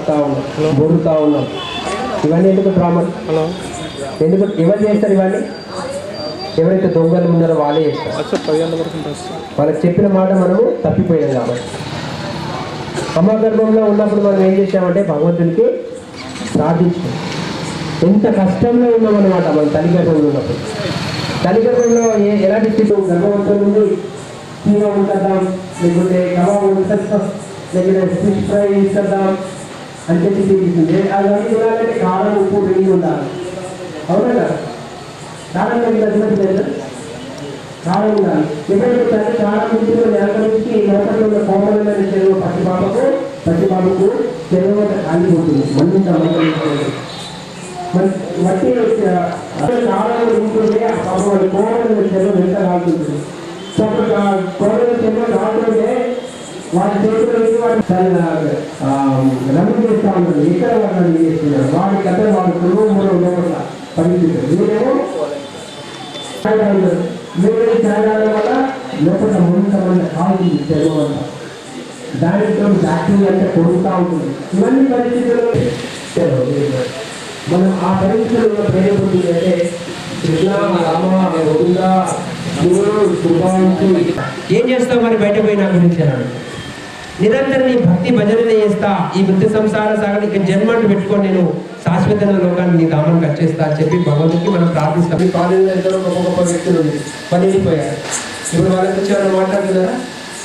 వస్తా ఉన్నాం బొరుకుతా ఉన్నాం. ఇవన్నీ ఎందుకు డ్రామా ఎందుకు ఎవరు చేస్తారు ఇవన్నీ? ఎవరైతే దొంగలు ఉన్నారో వాళ్ళే చేస్తారు? వాళ్ళకి చెప్పిన మాట మనము తప్పిపోయాం కాబట్టి. అమ్మ గర్భంలో ఉన్నప్పుడు మనం ఏం చేసామంటే భగవంతునికి ప్రార్థించాం. ఎంత కష్టంలో ఉన్నాం అనమాట మనం తల్లి గర్భంలో ఉన్నప్పుడు. తల్లి గర్భంలో ఏ ఎలాంటి స్థితి గర్భవంతుల నుండి ఉంటుందాం లేకుంటే కబాబ్ ఉంటుందాం లేకుంటే ఫిష్ ఫ్రై ఇస్తుందాం అని చెప్పి చూపిస్తుంది అవన్నీ చూడాలంటే కారం ఉప్పు వెయ్యి ఉండాలి. అవునా కదా? కారం తగ్గిన లేదు కారం ఉండాలి. ఎప్పుడైతే తల్లి కారం ఇంటిలో నెల నుంచి లోపల ఉన్న కోమలమైన చెరువు పచ్చి బాబకు పచ్చి బాబుకు చెరువు కాలిపోతుంది. మంది మట్టి కాలం ఉంటుంటే ఆ పాపం కోమలమైన చెరువు వెంట కాలుతుంది సో అప్పుడు కోమల చెరువు కాలుతుంటే వాడి చేతులు వేసి వాడి రన్నింగ్ చేస్తూ ఉంటుంది. ఎక్కడ వాడు రన్నింగ్ చేస్తున్నారు వాడి కథ వాడి కుటుంబం మూడు లోపల పరిస్థితి మీరేమో మీరు త్యాగాల వల్ల లోపల ముందుకమైన కాలు చెరువు దానితో బ్యాక్టీరియా అంటే కొడుతూ ఉంటుంది. ఇవన్నీ పరిస్థితుల్లో మనం ఆ పరిస్థితుల్లో ప్రేరేపుతుంది అంటే కృష్ణ రామ గోవింద ఏం చేస్తావు మరి బయట పోయి నా గురించి అన్నాడు నిరంతరం నీ భక్తి భజనలు చేస్తా. ఈ వృత్తి సంసార సాగరికి జన్మంటు పెట్టుకొని నేను శాశ్వత లోకాన్ని నీ ధామానికి వచ్చేస్తా అని చెప్పి భగవంతుడికి మనం ప్రార్థిస్తాం. మీ కాలేజీలో ఎంతో గొప్ప గొప్ప వ్యక్తులు ఉంది పని వెళ్ళిపోయారు. ఇప్పుడు వాళ్ళకి వచ్చి ఎవరు మాట్లాడుతున్నారా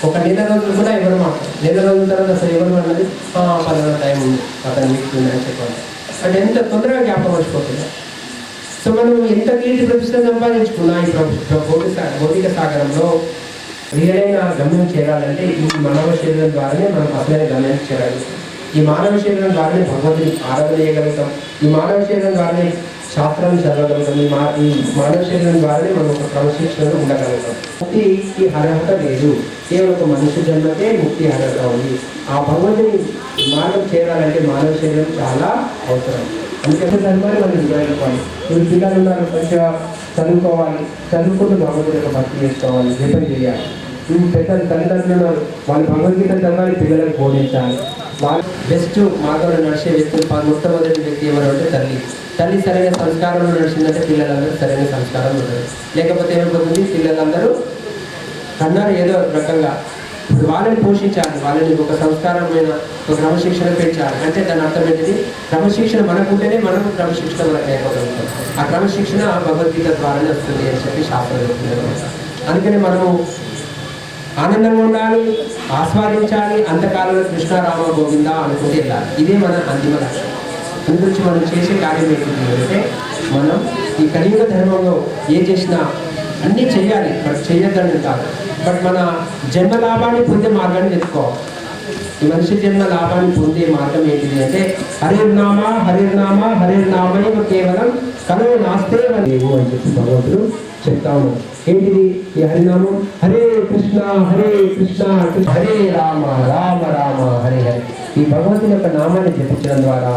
ఒక నెల రోజులు కూడా ఎవరు మాట్లాడు నెల రోజుల తర్వాత అసలు ఎవరు అన్నది "ఆ, పలానా టైం ఉంది. అతను మీకు అని చెప్పాలి. అంటే ఎంత తొందరగా జ్ఞాపకం వచ్చిపోతుంది. సో మనం ఎంత కీర్తి ప్రతిష్ట సంపాదించుకున్నా ఈ ప్రభు- భౌతిక భౌతిక సాగరంలో రియలైన గమ్యం చేరాలంటే ఈ మానవ శరీరం ద్వారానే మనం అసలైన గమ్యం చేరాలి. ఈ మానవ శరీరం ద్వారానే భగవంతుని ఆరాధన చేయగలుగుతాం. ఈ మానవ శరీరం ద్వారానే శాస్త్రాన్ని చదవగలుగుతాం. ఈ మా ఈ మానవ శరీరం ద్వారానే మనం ఒక క్రమశిక్షణలో ఉండగలుగుతాం. ముక్తికి అర్హత లేదు. కేవలం ఒక మనిషి జన్మకే ముక్తి అర్హత ఉంది. ఆ భగవంతుని మార్గం చేరాలంటే మానవ శరీరం చాలా అవసరం. అందుకని ధర్మాన్ని మనం నిర్వహించుకోవాలి ఇప్పుడు పిల్లలు ఉన్నారు కొంచెం చదువుకోవాలి చదువుకుంటూ భగవద్గీత భక్తి చేసుకోవాలి జపం చేయాలి. ఈ పెద్ద తల్లిదండ్రులు వాళ్ళు భగవద్గీత చదవాలి పిల్లలకు బోధించాలి. వాళ్ళు బెస్ట్ మార్గంలో నడిచే వ్యక్తులు మొట్టమొదటి వ్యక్తి ఎవరు అంటే తల్లి. తల్లి సరైన సంస్కారంలో నడిచిందంటే పిల్లలందరూ సరైన సంస్కారం ఉండదు లేకపోతే ఏమైపోతుంది? పిల్లలందరూ అన్నారు ఏదో రకంగా వాళ్ళని పోషించాలి. వాళ్ళని ఒక సంస్కారమైన ఒక క్రమశిక్షణ పెంచాలి. అంటే దాని అర్థం ఏంటిది? క్రమశిక్షణ మనకుంటేనే మనం క్రమశిక్షణ మనకు ఆ క్రమశిక్షణ భగవద్గీత ద్వారానే వస్తుంది అని చెప్పి శాస్త్రం చెప్తుంది. అందుకనే అందుకని మనము ఆనందంగా ఉండాలి ఆస్వాదించాలి అంతకాలంలో కృష్ణారామ గోవింద అనుకుంటే వెళ్ళాలి. ఇదే మన అంతిమ లక్ష్యం. అందు గురించి మనం చేసే కార్యం ఏంటి అంటే మనం ఈ కలియుగ ధర్మంలో ఏం చేసినా అన్నీ చేయాలి బట్ చేయొద్దని కాదు. బట్ మన జన్మ లాభాన్ని పొందే మార్గాన్ని తెలుసుకోవాలి ఈ మనిషి జన్మ లాభాన్ని పొందే మార్గం ఏంటిది అంటే హరిర్నామ హరిర్నామ హరిర్నామే కేవలం కలవ నాస్తే లేవు అని చెప్పి భగవంతుడు చెప్తా ఉన్నాడు. ఏంటిది ఈ హరినామం? హరే కృష్ణ హరే కృష్ణ కృష్ణ హరే రామ రామ రామ హరే హరే. ఈ భగవంతుని యొక్క నామాన్ని జపించడం ద్వారా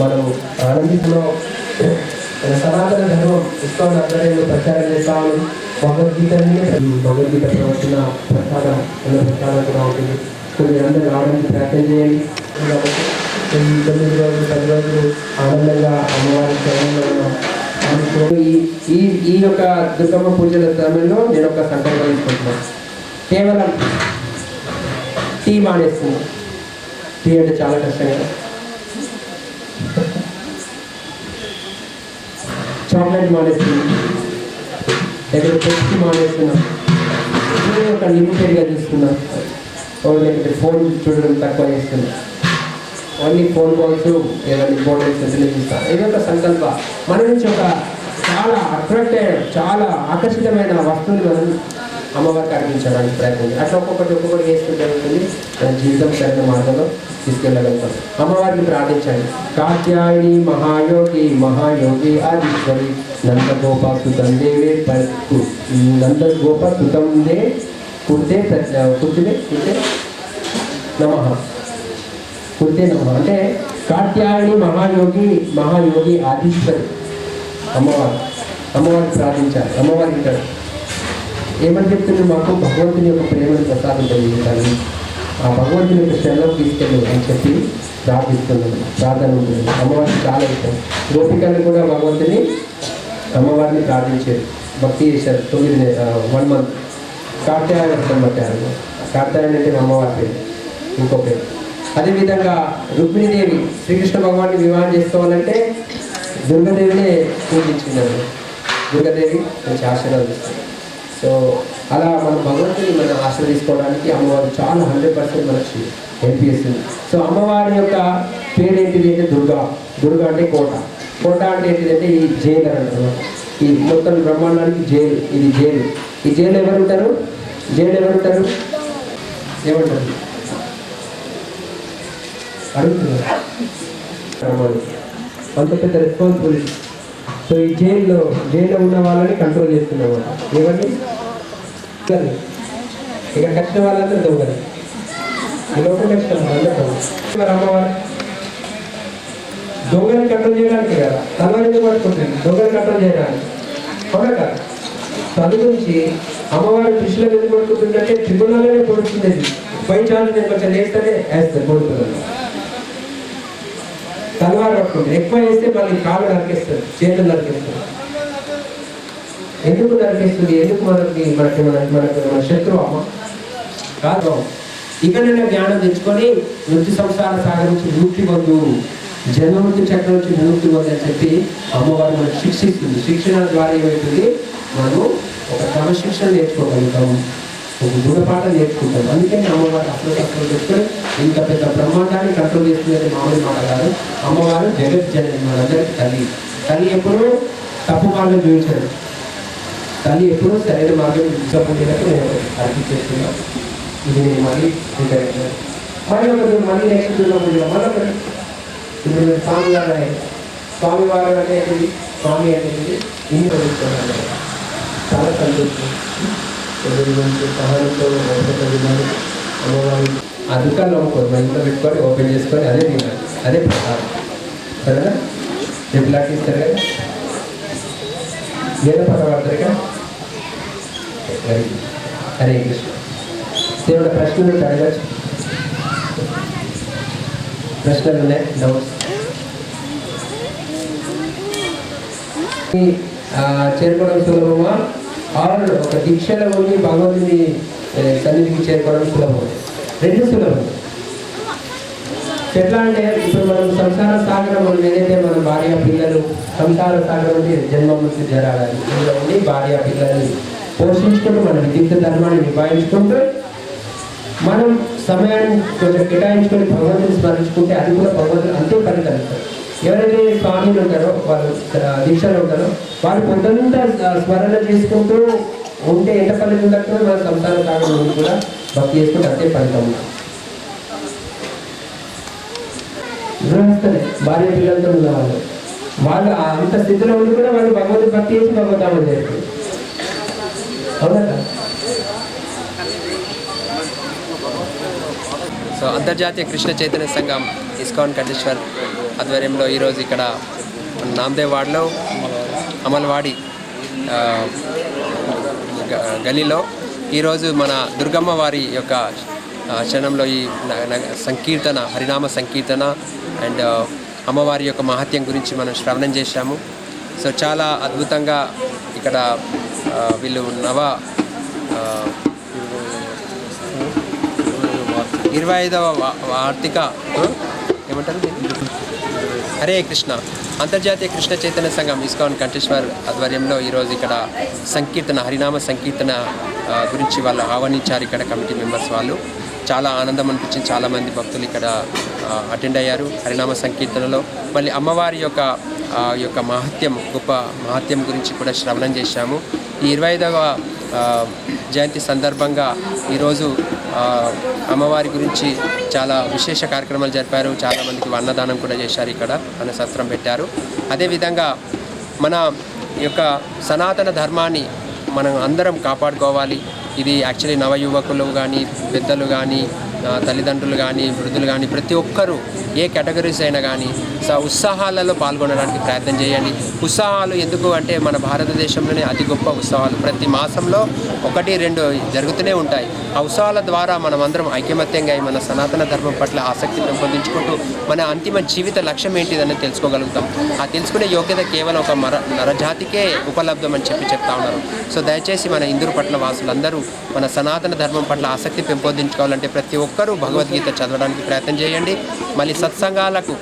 మనం ఆనందించడం సనాతన ధర్మం ఇస్కాన్ ఆధ్వర్యంలో ప్రచారం చేస్తాము భగవద్గీతని భగవద్గీత ప్రవచన ప్రసాదం అన్న ప్రసాదం కూడా ఉంటుంది. సో మీరందరూ రావడానికి ప్రయత్నం చేయండి. తొమ్మిది రోజులు పది రోజులు ఆనందంగా అమ్మవారి చరణంలో ఈ ఈ ఈ యొక్క దుర్గమ్మ పూజల సమయంలో నేను ఒక సంకల్పం తీసుకుంటున్నాను కేవలం టీ మానేస్తున్నాను టీ అంటే చాలా కష్టం కదా. చాక్లెట్ మానేస్తున్నాం. ఎక్కడ పెప్సీ మానేస్తున్నాం. ఒక లిమిటెడ్గా చూస్తున్నాం. లేకపోతే ఫోన్ చూడడం తక్కువ చేస్తున్నాం. ఓన్లీ ఫోన్ కాల్స్ ఏదైనా ఫోన్ మెసేజ్ ఇది ఒక సంకల్ప. మన నుంచి ఒక చాలా అట్రాక్టెడ్ చాలా ఆకర్షితమైన వస్తువులు మనం అమ్మవారికి అర్పించడానికి ప్రయత్నం అట్లా ఒక్కొక్కటి ఒక్కొక్కటి వేసుకుంటే ఉంటుంది. మన జీవితం సరైన మార్గంలో తీసుకెళ్ళగలుగుతాం. అమ్మవారిని ప్రార్థించండి. కాత్యాయని మహాయోగి మహాయోగి ఆదిశ్వరి నందగోప సుతం దేవే ప- నందగోప సుతం దే కుర్తే కుర్తిదే కుర్తే నమః. కుర్తే నమ. అంటే కాత్యాయని మహాయోగి మహాయోగి ఆదిశ్వరి అమ్మవారు. అమ్మవారిని ప్రార్థించాలి. అమ్మవారి ఇక్కడ ఏమని చెప్తుంది మాకు భగవంతుని యొక్క ప్రేమను ప్రసాదం కలిగించాలి. ఆ భగవంతుని యొక్క శరణం తీసుకెళ్ళు అని చెప్పి ప్రార్థిస్తున్నాను. ప్రార్థన ఉంటుంది. అమ్మవారికి చాలా ఇష్టం గోపికలు కూడా భగవంతుని అమ్మవారిని ప్రార్థించారు భక్తి చేశారు. తొమ్మిది వన్ మంత్ కార్తీయ వ్రతం పట్టారు. కార్తీయాయన అంటే అమ్మవారి పేరు. ఇంకో పేరు. అదేవిధంగా రుక్మిణీదేవి శ్రీకృష్ణ భగవాన్ని వివాహం చేసుకోవాలంటే దుర్గాదేవినే పూజించుకున్నారు దుర్గాదేవి మంచి ఆశీర్వాదిస్తారు సో అలా మన భగవంతుని మనం ఆశ్రయించుకోవడానికి అమ్మవారు చాలా హండ్రెడ్ పర్సెంట్ మనకి హెల్ప్ చేస్తుంది సో అమ్మవారి యొక్క పేరు ఏంటిది అంటే దుర్గా. దుర్గా అంటే కోట. కోట అంటే ఏంటిదంటే ఈ జైలు అంటారు ఈ మొత్తం బ్రహ్మాండానికి జైలు. ఇది జైలు. ఈ జైలు ఎవరు ఉంటారు జైలు ఎవరు ఉంటారు ఏమంటారు? అడుగుతున్నారు. అంత పెద్ద రెస్పాన్సిబిలిటీ సో ఈ జైల్లో జైల్లో ఉన్న వాళ్ళని కంట్రోల్ చేస్తున్నమాట ఏమండి? దొంగలు. ఇక్కడ కట్టిన వాళ్ళందరూ దొంగలు. ఈ లోపల కట్టిన వాళ్ళందరూ దొంగలు. అమ్మవారు? దొంగని కంట్రోల్ చేయడానికి కదా. తలవారిని పట్టుకుంటుంది దొంగని కంట్రోల్ చేయడానికి. అవునా కదా? తన నుంచి అమ్మవారి దృష్టిలో ఎందుకు పడుకుంటుందంటే ట్రిబ్యునల్లోనే పడుతుంది బై ఛాన్స్ నేను కొంచెం లేస్తేనే వేస్తాను పడుతుంది తలవారు పట్టుకుంటారు ఎక్కువ వేస్తే మళ్ళీ కాళ్ళు నరికేస్తారు చేతులు నరికేస్తారు ఎందుకు నరికేస్తుంది? ఎందుకు మనకి మనకి మన మనకి మన శత్రువు అమ్మ? కాదు ఇకనైనా జ్ఞానం తెచ్చుకొని వృత్తి సంసార సాగర్ నుంచి విముక్తి పొందు. జన్మవృత్తి చక్రం నుంచి విముక్తి పొందని చెప్పి అమ్మవారు మనకు శిక్షిస్తుంది. శిక్షణ ద్వారా ఏమవుతుంది మనము ఒక క్రమశిక్షణ నేర్చుకోగలుగుతాము. ఒక గుణపాఠం నేర్చుకుంటాం అందుకని అమ్మవారు అసలు అసలు చెప్తే ఇంత పెద్ద బ్రహ్మాండాన్ని కంట్రోల్ చేస్తుంది మామూలు మాట కాదు. అమ్మవారు జగత్ జనని మనందరికీ తల్లి. తల్లి ఎప్పుడూ తప్పు మార్గం చూపించదు. తల్లి ఎప్పుడూ సరైన మార్గం చూపించకపోయినట్టు నేను అర్పించేస్తున్నాను ఇది నేను మళ్ళీ మళ్ళీ ఒకటి మళ్ళీ నెక్స్ట్ మళ్ళీ ఒకటి ఇప్పుడు మీరు స్వామి వారు అయ్యారు. స్వామి వారు అంటే స్వామి అనేది ఇన్ని చదువుతున్నాను చాలా సంతోషం. ఎదురు సహాయంతో అమ్మవారి ఆ దుకాణంలో అమ్ముకోరు మన ఇంట్లో పెట్టుకొని ఓపెన్ చేసుకొని అదే తినాలి అదే ప్రసాదం. సరేనా? రేపు లాక్ ఇస్తారు? కదా వేద పాట పాడతారు కదా హరే కృష్ణ దేవుడు ప్రశ్నలు అడగచ్చు ప్రశ్నలు ఉన్నాయి డౌట్స్ చేరుకోవడం సులభమా? ఆరు ఒక దీక్షలో ఉండి భగవంతుని సన్నిధికి చేరుకోవడం సులభం రెండు సులభం ఎట్లా అంటే ఇప్పుడు మనం సంసార సాగరం ఏదైతే మన భార్య పిల్లలు సంసార సాగరం అంటే జన్మ మృత్యు జరాలని ఇందులో ఉండి భార్య పిల్లల్ని పోషించుకుంటూ మన విద్యుత్ ధర్మాన్ని నిభాయించుకుంటూ మనం సమయాన్ని కొంచెం కేటాయించుకొని భగవంతుని స్మరించుకుంటే అది కూడా భగవంతుడు అంతే ఫలితం ఇస్తారు ఎవరైతే స్వామిలు ఉంటారో వాళ్ళు దీక్షలు ఉంటారో వాళ్ళు పొద్దునంతా స్మరణ చేసుకుంటూ ఉంటే ఎంత ఫలితం దక్కుతుందో మన సంసార సాగరం కూడా భక్తి చేసుకుంటే అంతే ఫలితం. గృహస్థలే భార్య పిల్లలతో ఉన్నవాళ్ళు. వాళ్ళు అంత స్థితిలో ఉండి కూడా వాళ్ళు భగవద్ భక్తి చేసి భగవతామని చేస్తారు. అవునా? సో అంతర్జాతీయ కృష్ణ చైతన్య సంఘం ఇస్కాన్ కటేశ్వర్ ఆధ్వర్యంలో ఈరోజు ఇక్కడ నామదేవ్ వాడలో అమల్వాడి గ- గలీలో ఈరోజు మన దుర్గమ్మ వారి యొక్క క్షణంలో ఈ సంకీర్తన హరినామ సంకీర్తన అండ్ అమ్మవారి యొక్క మహత్యం గురించి మనం శ్రవణం చేశాము. సో చాలా అద్భుతంగా ఇక్కడ వీళ్ళు నవ ఇరవై ఐదవ ఆర్థిక ఏమంటారు హరే కృష్ణ. అంతర్జాతీయ కృష్ణ చైతన్య సంఘం ఇస్కాన్ కంఠేశ్వర్ ఆధ్వర్యంలో ఈరోజు ఇక్కడ సంకీర్తన హరినామ సంకీర్తన గురించి వాళ్ళు ఆహ్వానించారు ఇక్కడ కమిటీ మెంబర్స్ వాళ్ళు. చాలా ఆనందం అనిపించింది. చాలామంది భక్తులు ఇక్కడ అటెండ్ అయ్యారు హరినామ సంకీర్తనలో. మళ్ళీ అమ్మవారి యొక్క యొక్క మహత్యం గొప్ప మహత్యం గురించి కూడా శ్రవణం చేశాము. ఈ ఇరవై ఐదవ జయంతి సందర్భంగా ఈరోజు అమ్మవారి గురించి చాలా విశేష కార్యక్రమాలు జరిపారు. చాలామందికి అన్నదానం కూడా చేశారు ఇక్కడ. అన్నసత్రం పెట్టారు. అదేవిధంగా మన యొక్క సనాతన ధర్మాన్ని మనం అందరం కాపాడుకోవాలి. ఇది యాక్చువల్లీ నవయువకులు కానీ పెద్దలు కానీ తల్లిదండ్రులు కానీ వృద్ధులు కానీ ప్రతి ఒక్కరూ ఏ కేటగిరీస్ అయినా కానీ స ఉత్సాహాలలో పాల్గొనడానికి ప్రయత్నం చేయండి. ఉత్సాహాలు ఎందుకు అంటే మన భారతదేశంలోనే అతి గొప్ప ఉత్సవాలు. ప్రతి మాసంలో ఒకటి రెండు జరుగుతూనే ఉంటాయి. ఆ ఉత్సవాల ద్వారా మనం అందరం ఐకమత్యంగా అయి మన సనాతన ధర్మం పట్ల ఆసక్తి పెంపొందించుకుంటూ మన అంతిమ జీవిత లక్ష్యం ఏంటిదని తెలుసుకోగలుగుతాం. ఆ తెలుసుకునే యోగ్యత కేవలం ఒక మర నరజాతికే ఉపలబ్ధం అని చెప్పి చెప్తా ఉన్నారు. సో దయచేసి మన ఇందూరు పట్ల వాసులందరూ మన సనాతన ధర్మం పట్ల ఆసక్తి పెంపొందించుకోవాలంటే ప్రతి ఒక్క ఒక్కరూ భగవద్గీత చదవడానికి ప్రయత్నం చేయండి. మళ్ళీ సత్సంగాలకు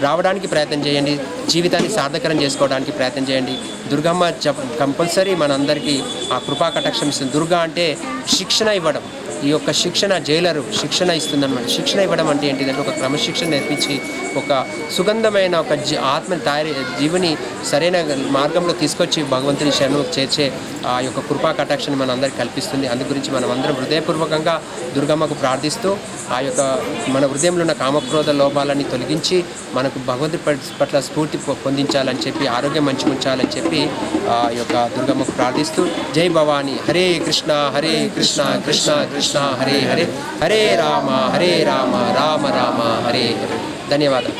రావడానికి ప్రయత్నం చేయండి. జీవితాన్ని సార్థకరం చేసుకోవడానికి ప్రయత్నం చేయండి. దుర్గమ్మ చెప్ కంపల్సరీ మనందరికీ ఆ కృపా కటాక్షం ఇస్తుంది. దుర్గా అంటే శిక్షణ ఇవ్వడం. ఈ యొక్క శిక్షణ జైలరు శిక్షణ ఇస్తుందన్నమాట. శిక్షణ ఇవ్వడం అంటే ఏంటిదంటే ఒక క్రమశిక్షణ నేర్పించి ఒక సుగంధమైన ఒక జీ ఆత్మని తయారీ జీవుని సరైన మార్గంలో తీసుకొచ్చి భగవంతుని శరణం చేర్చే ఆ యొక్క కృపా కటాక్షని మన అందరికి కల్పిస్తుంది. అందు గురించి మనం అందరం హృదయపూర్వకంగా దుర్గమ్మకు ప్రార్థిస్తూ ఆ యొక్క మన హృదయంలో ఉన్న కామక్రోధ లోపాలని తొలగించి మనకు భగవంతుడి పట్- పట్ల స్ఫూర్తి పొందించాలని చెప్పి ఆరోగ్యం మంచి ఉంచాలని చెప్పి ఆ యొక్క దుర్గమ్మకు ప్రార్థిస్తూ జై భవాని హరే కృష్ణ హరే కృష్ణ కృష్ణ కృష్ణ హరే హరే హరే రామ హరే రామ రామ రామ హరే హరే. ధన్యవాదాలు.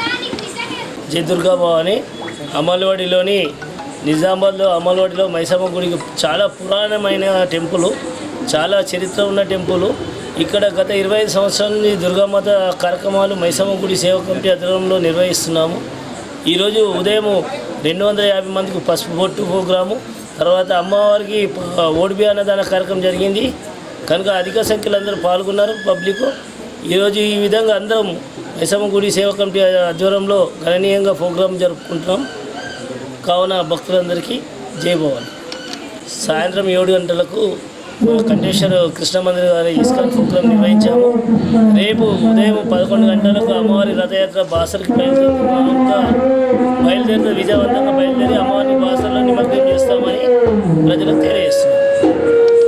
జై దుర్గా భవాని. అమలవాడిలోని నిజామాబాద్లో అమలవాడిలో మైసమ్మ గుడికి చాలా పురాణమైన టెంపుల్ చాలా చరిత్ర ఉన్న టెంపుల్. ఇక్కడ గత ఇరవై ఐదు సంవత్సరాల నుంచి దుర్గామాత కార్యక్రమాలు మైసమ్మ గుడి సేవ కమిటీ ఆధ్వర్యంలో నిర్వహిస్తున్నాము. ఈరోజు ఉదయం రెండు వందల యాభై మందికి పసుపు బొట్టు ప్రోగ్రాము తర్వాత అమ్మవారికి ప- ఓడిబి అన్నదాన కార్యక్రమం జరిగింది. కనుక అధిక సంఖ్యలో అందరూ పాల్గొన్నారు పబ్లిక్. ఈరోజు ఈ విధంగా అందరం మైసమ్మ గుడి సేవ కమిటీ ఆధ్వర్యంలో గణనీయంగా ప్రోగ్రాం జరుపుకుంటున్నాం. కావున భక్తులందరికీ జై భవన్. సాయంత్రం ఏడు గంటలకు కంటేశ్వర కృష్ణ మందిర్ గారి ఇస్కాన్ ప్రోగ్రాం నిర్వహించాము. రేపు ఉదయం పదకొండు గంటలకు అమ్మవారి రథయాత్ర బాసరికి బయలుదేరుతుంది. బయలుదేరితే విజయవంతంగా బయలుదేరి అమ్మవారిని బాసర్లో నిమగ్నం చేస్తామని ప్రజలకు తెలియజేస్తున్నాం.